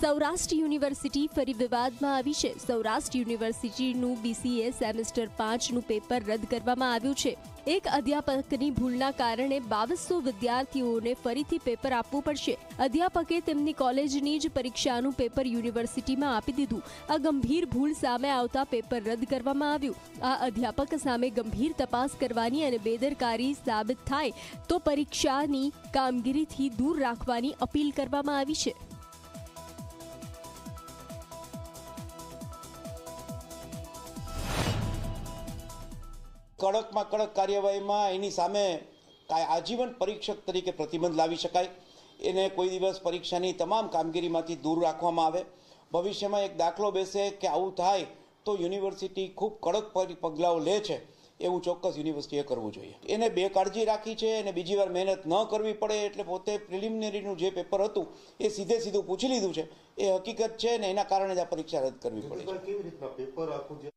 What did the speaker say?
Saurashtra university ફરી વિવાદમાં આવી છે. સૌરાષ્ટ્ર યુનિવર્સિટીનું બીસીએ સેમેસ્ટર પાંચનું પેપર રદ કરવામાં આવ્યું છે. એક અધ્યાપકની ભૂલના કારણે બાવીસો વિદ્યાર્થીઓને ફરીથી પેપર આપવું પડશે. અધ્યાપકે તેમની કોલેજની જ પરીક્ષાનું પેપર યુનિવર્સિટીમાં આપી દીધું. આ ગંભીર ભૂલ સામે આવતા પેપર રદ કરવામાં આવ્યું. આ અધ્યાપક સામે ગંભીર તપાસ કરવાની અને બેદરકારી સાબિત થાય તો પરીક્ષાની કામગીરીથી દૂર રાખવાની અપીલ કરવામાં આવી છે. કડકમાં કડક કાર્યવાહીમાં એની સામે કાંઈ આજીવન પરીક્ષક તરીકે પ્રતિબંધ લાવી શકાય. એને કોઈ દિવસ પરીક્ષાની તમામ કામગીરીમાંથી દૂર રાખવામાં આવે. ભવિષ્યમાં એક દાખલો બેસે કે આવું થાય તો યુનિવર્સિટી ખૂબ કડક પગલાઓ લે છે એવું ચોક્કસ યુનિવર્સિટીએ કરવું જોઈએ. એને બે કાળજી રાખી છે અને બીજી વાર મહેનત ન કરવી પડે એટલે પોતે પ્રિલિમિનરીનું જે પેપર હતું એ સીધે સીધું પૂછી લીધું છે. એ હકીકત છે ને એના કારણે જ આ પરીક્ષા રદ કરવી પડે છે.